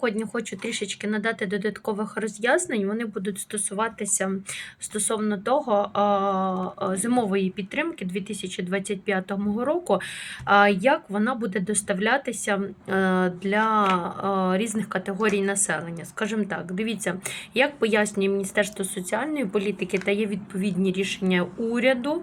Сьогодні хочу трішечки надати додаткових роз'яснень. Вони будуть стосуватися стосовно того зимової підтримки 2025 року, як вона буде доставлятися е, для різних категорій населення. Скажімо так, дивіться, як пояснює Міністерство соціальної політики та є відповідні рішення уряду,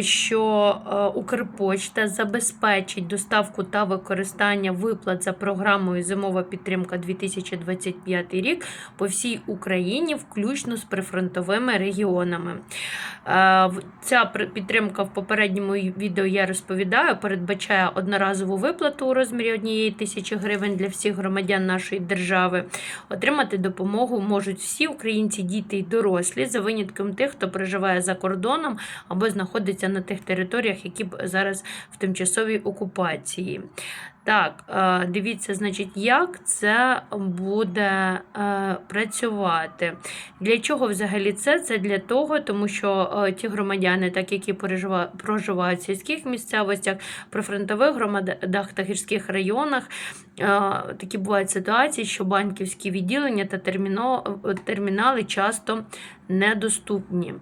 що е, Укрпочта забезпечить доставку та використання виплат за програмою Зимова підтримка 2025 рік по всій Україні, включно з прифронтовими регіонами. Е, Ця підтримка в попередньому відео я розповідаю, передбачає одноразову виплату у розмірі однієї тисячі гривень для всіх громадян нашої держави. Отримати допомогу можуть всі українці, діти і дорослі, за винятком тих, хто проживає за кордоном або знаходиться на тих територіях, які зараз в тимчасовій окупації. Так, е, дивіться, значить, як це буде е, працювати. Для чого взагалі це? Це для того, тому що е, ті громадяни, так які проживають в сільських місцевостях, прифронтових громадах та гірських районах, такі бувають ситуації, що банківські відділення та термінали часто недоступні.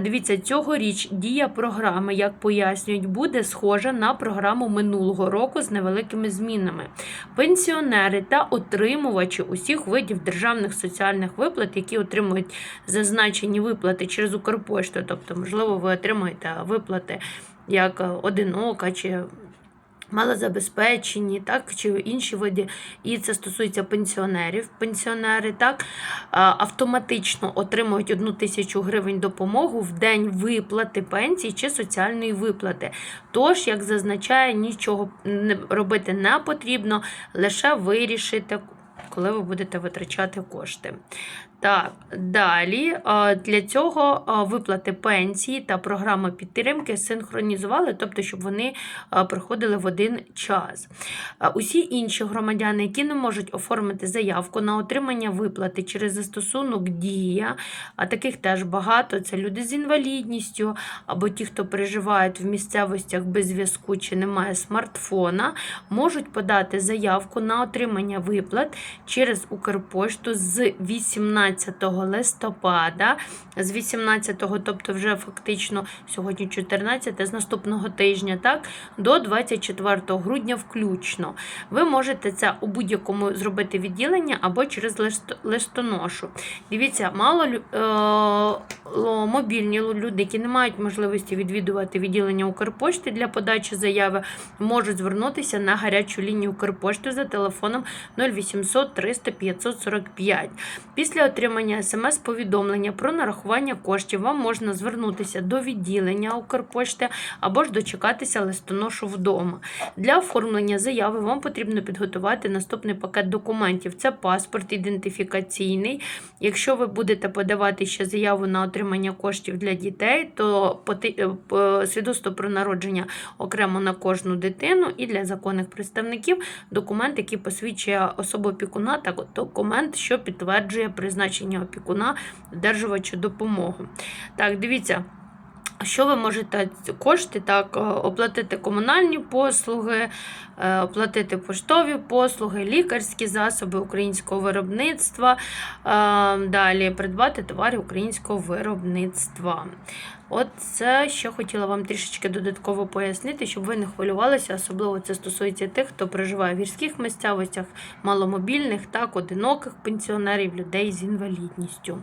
Дивіться, цьогоріч дія програми, як пояснюють, буде схожа на програму минулого року з невеликими змінами. Пенсіонери та отримувачі усіх видів державних соціальних виплат, які отримують зазначені виплати через Укрпошту, тобто, можливо, ви отримуєте виплати як е, одинока чи малозабезпечені, так, чи інші види, і це стосується пенсіонерів. Пенсіонери так автоматично отримують одну тисячу гривень допомогу в день виплати пенсії чи соціальної виплати. Тож, як зазначає, нічого робити не потрібно, лише вирішити. Коли ви будете витрачати кошти. Так, далі для цього виплати пенсії та програма підтримки синхронізували, тобто, щоб вони а, приходили в один час. Усі інші громадяни, які не можуть оформити заявку на отримання виплати через застосунок Дія, а таких теж багато, це люди з інвалідністю, або ті, хто переживають в місцевостях без зв'язку чи немає смартфона, можуть подати заявку на отримання виплат через Укрпошту з 18 листопада, з 18, тобто вже фактично сьогодні 14, з наступного тижня, так, до 24 грудня включно. Ви можете це у будь-якому зробити відділення або через лист- листоношу. Дивіться, мало е, мобільні люди, які не мають можливості відвідувати відділення Укрпошти для подачі заяви, можуть звернутися на гарячу лінію Укрпошти за телефоном 0800 300 545. Після отримання смс-повідомлення про нарахування коштів вам можна звернутися до відділення Укрпошти або ж дочекатися листоношу вдома. Для оформлення заяви вам потрібно підготувати наступний пакет документів: це паспорт ідентифікаційний. Якщо ви будете подавати ще заяву на отримання коштів для дітей, то е, свідоцтво про народження окремо на кожну дитину і для законних представників документ, який посвідчує особу опікуна, та документ, що підтверджує призначення опікуна одержувачу допомоги. Так, дивіться. Що ви можете кошти так е, оплатити комунальні послуги, е, оплатити поштові послуги, лікарські засоби українського виробництва, е, далі придбати товари українського виробництва. От це ще хотіла вам трішечки додатково пояснити, щоб ви не хвилювалися. Особливо це стосується тих, хто проживає в гірських місцевостях, маломобільних, так, одиноких пенсіонерів, людей з інвалідністю.